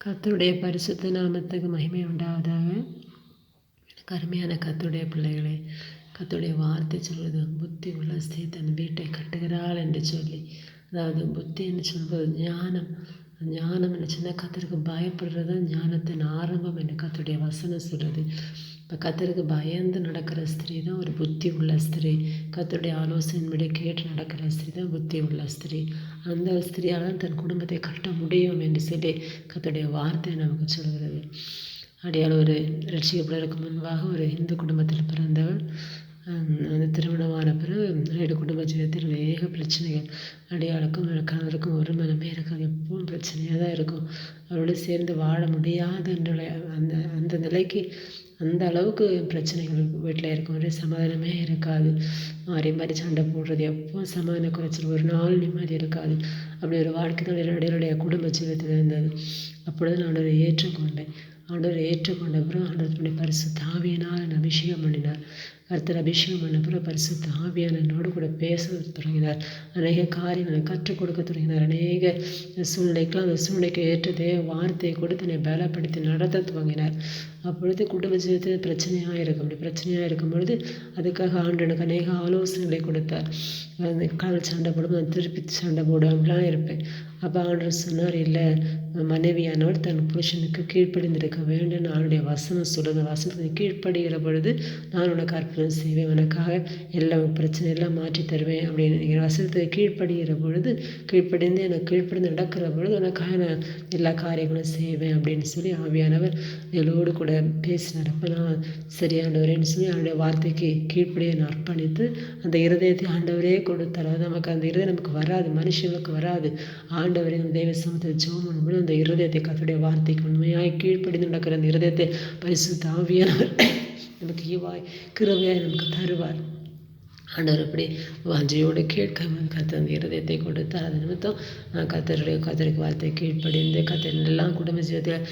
கர்த்தருடைய பரிசுத்த நாமத்துக்கு மகிமை உண்டாவதாக எனக்கு அருமையான கர்த்தருடைய பிள்ளைகளே கர்த்தருடைய வார்த்தை சொல்வது புத்தி உள்ள ஸ்திரீ தன் வீட்டை கட்டுகிறாள் என்று சொல்லி அதாவது புத்தி என்று சொல்வது ஞானம் ஞானம் என்று சொன்னால் கத்தருக்கு பயப்படுறது தான் ஞானத்தின் ஆரம்பம் என்று கத்தருடைய வசனம் சொல்கிறது இப்போ கத்தருக்கு பயந்து நடக்கிற ஸ்திரீ தான் ஒரு புத்தி உள்ள ஸ்திரீ. கத்தருடைய ஆலோசனையின்படி கேட்டு நடக்கிற ஸ்திரீ தான் புத்தி உள்ள ஸ்திரீ. அந்த ஸ்திரீயால் தான் தன் குடும்பத்தை கட்ட முடியும் என்று சொல்லி கத்தருடைய வார்த்தை நமக்கு சொல்கிறது. அடியால் ஒரு ரட்சிக்கப்படுவதற்கு முன்பாக ஒரு இந்து குடும்பத்தில் பிறந்தவள் அந்த திருமணமான பிறகு ரெண்டு குடும்ப ஜீவத்தில் ஏக பிரச்சனைகள். அடையாளுக்கும் கணவருக்கும் ஒரு மனமே இருக்காது. எப்பவும் பிரச்சனையாக தான் இருக்கும். அவரோடு சேர்ந்து வாழ முடியாத அந்த அந்த நிலைக்கு அந்த அளவுக்கு பிரச்சனைகள் வீட்டில் இருக்கும் ஒரே சமாதானமே இருக்காது. மாறி மாறி சண்டை போடுறது எப்பவும் சமாதான குறைச்சல். ஒரு நாள் நிம்மதி இருக்காது. அப்படி ஒரு வாழ்க்கை தான் என்னுடைய குடும்ப ஜீவிதத்தில் இருந்தது. அப்பொழுது நான் ஒரு ஏற்றுக்கொண்டேன். ஆண்டவர் ஏற்றுக்கொண்ட பிறகு ஆண்டவருடைய பரிசு தாவியனால் அபிஷேகம் பண்ணினார். கர்த்தர் அபிஷேகம் பண்ண பிறகு பரிசு தாவியான என்னோடு கூட பேச தொடங்கினார். அநேக காரியங்களை கற்றுக் கொடுக்க தொடங்கினார். அநேக சூழ்நிலைக்கெல்லாம் அந்த சூழ்நிலைக்கு ஏற்றதே வார்த்தையை கொடுத்து என்னை பலப்படுத்தி நடத்த துவங்கினார். அப்பொழுது குடும்ப ஜீவிதத்தில் பிரச்சனையாக இருக்கும் அப்படி பிரச்சனையாக இருக்கும் பொழுது அதுக்காக ஆண்டு எனக்கு அநேக ஆலோசனைகளை கொடுத்தார். அந்த கால் சண்டை போடும் திருப்பி சண்டை போடும் அப்படிலாம் இருப்பேன். அப்போ ஆண்டர் சொன்னார் இல்லை மனைவியானவர் தன் புருஷனுக்கு கீழ்ப்படிந்திருக்க வேண்டும் அவனுடைய வசனம் சொல்லுங்க வசனத்தை கீழ்ப்படுகிற பொழுது நான் உனக்கு அர்ப்பணம் செய்வேன். உனக்காக எல்லா பிரச்சனை எல்லாம் மாற்றி தருவேன் அப்படின்னு நீங்கள் வசனத்தை கீழ்ப்படுகிற பொழுது கீழ்ப்படிந்து எனக்கு கீழ்ப்படிந்து நடக்கிற பொழுது உனக்காக நான் எல்லா காரியங்களும் செய்வேன் அப்படின்னு சொல்லி ஆவியானவர் எல்லோடு கூட பேசினார். அப்போ நான் சரியானவரேன்னு சொல்லி அவனுடைய வார்த்தைக்கு கீழ்ப்படியை நான் அர்ப்பணித்து அந்த இருதயத்தை ஆண்டவரே கொடுத்தார். அது நமக்கு அந்த இருதயம் நமக்கு வராது மனுஷங்களுக்கு வராது. ஆண்டவரே தெய்வ சமத்தை ஜோம் பண்ணும்போது அந்த இருதயத்தை கத்துடைய வார்த்தைக்கு உண்மையாக கீழ்ப்படிந்து நடக்கிற அந்த இருதயத்தை பரிசு தாவியானவர் நமக்கு ஈவாய் கிருவையாய் நமக்கு தருவார் ஆண்டவர் அப்படி வாஞ்சையோடு கேட்க கத்த இருதயத்தை கொடுத்தார் அது நிமித்தம் கத்தருடைய கத்தருக்கு வார்த்தை கீழ்ப்படிந்து கத்தர் எல்லாம் குடும்ப ஜீவத்தில்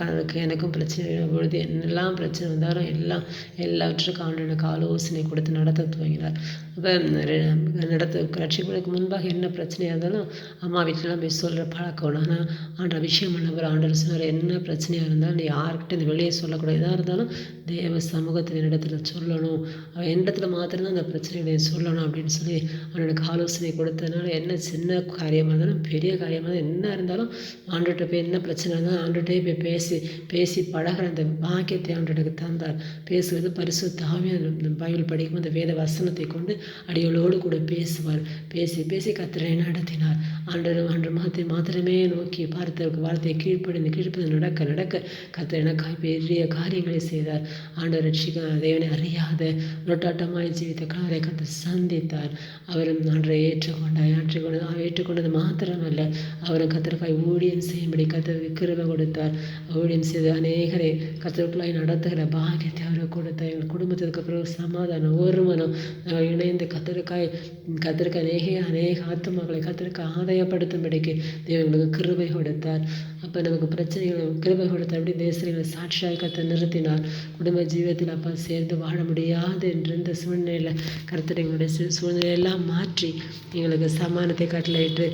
கணக்கு எனக்கும் பிரச்சனை பொழுது என்னெல்லாம் பிரச்சனை வந்தாலும் எல்லாம் எல்லாவற்றுக்கும் அவனுடைய ஆலோசனை கொடுத்து நடத்த துவங்கினார். அப்போ நடத்த ரட்சிப்பதற்கு முன்பாக என்ன பிரச்சனையாக இருந்தாலும் அம்மா வீட்டிலலாம் போய் சொல்கிற பழக்கம். ஆனால் ஆண்ட விஷயம் பண்ணவர் ஆண்டவர் சொன்னார் என்ன பிரச்சனையாக இருந்தாலும் நீ யார்கிட்ட இந்த வெளியே சொல்லக்கூடாது. எதாக இருந்தாலும் தேவ சமூகத்தின் இடத்துல சொல்லணும். இடத்துல மாத்திரம்தான் அந்த பிரச்சனை பிரச்சனைகளை சொல்லணும் அப்படின்னு சொல்லி அவனுக்கு ஆலோசனை கொடுத்ததுனால என்ன சின்ன காரியமாக இருந்தாலும் பெரிய காரியமாக என்ன இருந்தாலும் ஆண்டுகிட்ட போய் என்ன பிரச்சனை இருந்தாலும் ஆண்டுகிட்டே போய் பேசி பேசி பழகிற அந்த பாக்கியத்தை ஆண்டுக்கு தந்தார். பேசுவது பரிசு தாவே அந்த பைபிள் படிக்கும் அந்த வேத வசனத்தை கொண்டு அடியோடு கூட பேசுவார். பேசி பேசி கத்திரை நடத்தினார். ஆண்டு ஆண்டு மாத்தை மாத்திரமே நோக்கி பார்த்தவருக்கு வார்த்தையை கீழ்ப்படிந்து கீழ்ப்பது நடக்க நடக்க கத்திர எனக்காய் பெரிய காரியங்களை செய்தார். ஆண்டவர் ரட்சிக்க தேவனை அறியாத நொட்டாட்டமாய் ஜீவித்த கணவரை கத்து சந்தித்தார். அவரும் அன்றை ஏற்றுக்கொண்டார். ஏற்றுக்கொண்டது ஏற்றுக்கொண்டது மாத்திரமல்ல. அவரும் கத்தருக்காய் ஊழியம் செய்யும்படி கத்தருக்கு கிருப கொடுத்தார். ஊழியம் செய்து அநேகரை கத்தருக்குள்ளாய் நடத்துகிற பாக்கியத்தை அவருக்கு கொடுத்தார். எங்கள் குடும்பத்திற்கு பிறகு சமாதானம் ஒரு மனம் இணைந்து கத்தருக்காய் கத்திருக்க அநேக அநேக ஆத்மாக்களை கத்திருக்க ஆதாயப்படுத்தும்படிக்கு தேவங்களுக்கு கிருபை கொடுத்தார். அப்போ நமக்கு பிரச்சனைகள் கிருபை கொடுத்தார் அப்படி தேசங்களை சாட்சியாக கத்தை நிறுத்தினார். குடும்ப ஜீவத்தில் அப்பா சேர்ந்து வாழ முடியாது என்ற இந்த சூழ்நிலையில் கருத்தர் எங்களுடைய சூழ்நிலையெல்லாம் மாற்றி எங்களுக்கு சமானத்தை கட்டளையிட்டு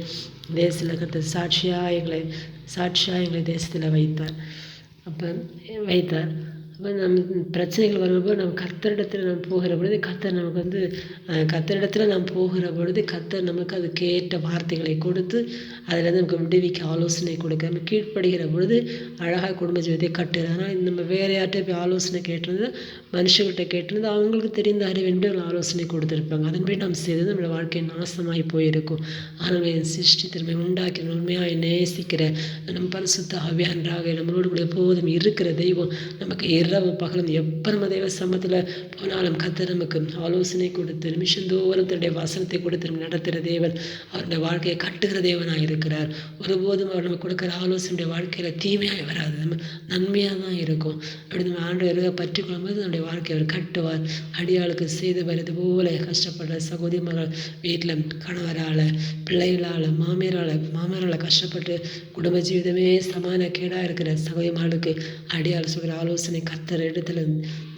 தேசத்தில் கருத்து சாட்சியாக எங்களை சாட்சியாக எங்களை தேசத்தில் வைத்தார். அப்போ வைத்தார். நம் பிரச்சனைகள் வரும்போது நம்ம கத்தரிடத்தில் நம்ம போகிற பொழுது கத்தர் நமக்கு வந்து கத்தரிடத்தில் நாம் போகிற பொழுது கத்தர் நமக்கு அது கேட்ட வார்த்தைகளை கொடுத்து அதில் நமக்கு விடுவிக்க ஆலோசனை கொடுக்க. நம்ம கீழ்ப்படுகிற பொழுது அழகாக குடும்ப ஜீவத்தை கட்டுறது ஆனால் நம்ம வேறு யார்கிட்ட போய் ஆலோசனை கேட்டிருந்தா மனுஷங்கள்கிட்ட கேட்டிருந்தா அவங்களுக்கு தெரிந்த அறிவென்று ஆலோசனை கொடுத்துருப்பாங்க. அதன்படி நாம் செய்தது நம்மளோட வாழ்க்கை நாசமாகி போயிருக்கும். ஆனால் என் சிருஷ்டி திறமை உண்டாக்கி உண்மையாக நேசிக்கிற நம் பரிசுத்த ஆவியான்றாக நம்மளோட கூட எப்போதும் இருக்கிற தெய்வம் நமக்கு இரவு பகலும் எப்போ நம்ம சமத்தில் போனாலும் கத்த நமக்கு ஆலோசனை கொடுத்து நிமிஷந்தோறும் தன்னுடைய வசனத்தை கொடுத்து நடத்துகிற தேவன். அவருடைய வாழ்க்கையை கட்டுகிற தேவனாக இருக்கிறார். ஒருபோதும் அவர் நம்ம கொடுக்குற ஆலோசனையுடைய வாழ்க்கையில் தீமையாக வராது. நம்ம நன்மையாக தான் இருக்கும். அப்படி நம்ம ஆண்டு இருக பற்றி கொள்ளும்போது நம்முடைய வாழ்க்கையை அவர் கட்டுவார். அடியாளுக்கு செய்து வருது போல கஷ்டப்படுற சகோதரி மகள் வீட்டில் கணவரால் பிள்ளைகளால் மாமியரால் மாமியாரால் கஷ்டப்பட்டு குடும்ப ஜீவிதமே சமான கேடாக இருக்கிற சகோதரி மகளுக்கு அடியாள் சொல்கிற ஆலோசனை கர்த்தர் இடத்துல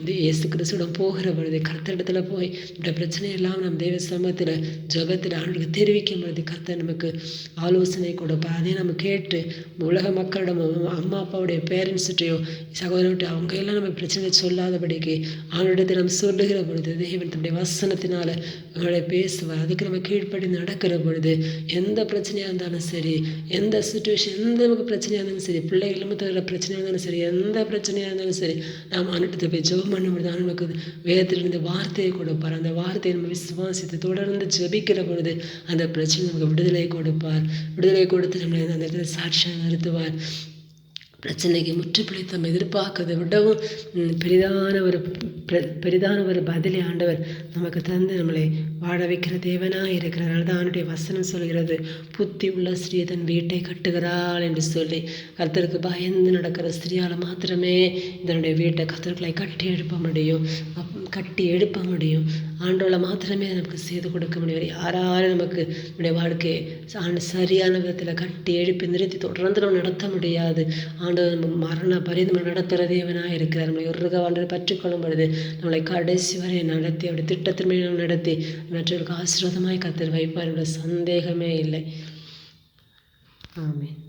இந்த இயேசு கிறிஸ்துடன் போகிற பொழுது கர்த்தர் இடத்துல போய் இந்த பிரச்சனையெல்லாம் நம் தெய்வ சமத்தில் ஜபத்தில் ஆண்டுக்கு தெரிவிக்கும் பொழுது கர்த்தர் நமக்கு ஆலோசனை கொடுப்பார். அதே நம்ம கேட்டு உலக மக்களிடம் அம்மா அப்பாவுடைய பேரண்ட்ஸ்கிட்டையோ சகோதரர்கிட்ட அவங்க எல்லாம் நம்ம பிரச்சனை சொல்லாதபடிக்கு அவனிடத்தில் நம்ம சொல்லுகிற பொழுது தேவன் தன்னுடைய வசனத்தினால அவங்களை பேசுவார். அதுக்கு நம்ம கீழ்ப்படி நடக்கிற பொழுது எந்த பிரச்சனையாக இருந்தாலும் சரி எந்த சுச்சுவேஷன் எந்த நமக்கு பிரச்சனையாக இருந்தாலும் சரி பிள்ளைகளும் தவிர பிரச்சனையாக இருந்தாலும் சரி எந்த பிரச்சனையாக இருந்தாலும் சரி நாம் அனுட்டத்தை போய் ஜெபம் பண்ணும்பொழுது தான் நமக்கு வேதத்திலிருந்து வார்த்தையை கொடுப்பார். அந்த வார்த்தையை நம்ம விசுவாசித்து தொடர்ந்து ஜெபிக்கிற பொழுது அந்த பிரச்சனை நமக்கு விடுதலை கொடுப்பார். விடுதலை கொடுத்து நம்மளை அந்த இடத்துல சாட்சியாக நிறுத்துவார். பிரச்சனைக்கு முற்றுப்புள்ளி நம்ம எதிர்பார்க்கறதை விடவும் பெரிதான ஒரு பெரிதான ஒரு பதிலை ஆண்டவர் நமக்கு தந்து நம்மளை வாழ வைக்கிற தேவனாக இருக்கிறார். தான் அவனுடைய வசனம் சொல்கிறது. புத்தி உள்ள ஸ்ரீ தன் வீட்டை கட்டுகிறாள் என்று சொல்லி கர்த்தருக்கு பயந்து நடக்கிற ஸ்திரீயால் மாத்திரமே இதனுடைய வீட்டை கர்த்தர்களை கட்டி எழுப்ப முடியும். கட்டி எழுப்ப முடியும். ஆண்டோல மாத்திரமே நமக்கு செய்து கொடுக்க முடியும். யாராலும் நமக்கு நம்முடைய வாழ்க்கையை ஆண்டு சரியான விதத்தில் கட்டி எழுப்பி நிறுத்தி தொடர்ந்து நம்ம நடத்த முடியாது. ஆண்டு நம்ம மரண பரிதம் நடத்துகிற தேவனாக இருக்கிறார். நம்மளை ஒரு ஆண்டு பற்றிக்கொள்ளும் பொழுது நம்மளை கடைசி வரை நடத்தி அப்படி திட்டத்தின் நடத்தி மற்றவர்களுக்கு ஆசீர்வாதமாய் கத்தர் வைப்பார். என்ற சந்தேகமே இல்லை. ஆமென்.